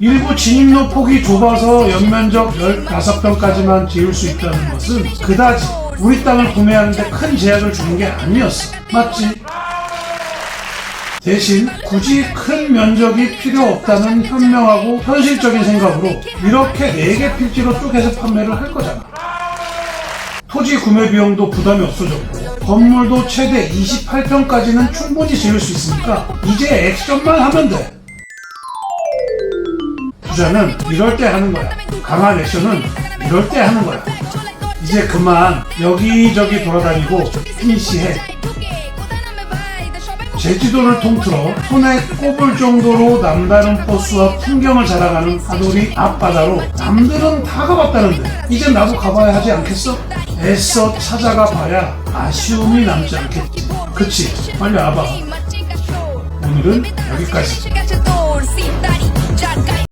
일부 진입로 폭이 좁아서 연면적 15평까지만 지을 수 있다는 것은 그다지 우리 땅을 구매하는데 큰 제약을 주는 게 아니었어. 맞지? 대신 굳이 큰 면적이 필요 없다는 현명하고 현실적인 생각으로 이렇게 4개 필지로 쪼개서 판매를 할 거잖아. 토지 구매 비용도 부담이 없어졌고 건물도 최대 28평까지는 충분히 지을 수 있으니까 이제 액션만 하면 돼. 투자는 이럴 때 하는 거야. 강한 액션은 이럴 때 하는 거야. 이제 그만 여기저기 돌아다니고 피니시해. 제주도를 통틀어 손에 꼽을 정도로 남다른 포스와 풍경을 자랑하는 하돌이 앞바다로 남들은 다 가봤다는데 이제 나도 가봐야 하지 않겠어? 애써 찾아가 봐야 아쉬움이 남지 않겠지. 그치? 빨리 와봐. 오늘은 여기까지.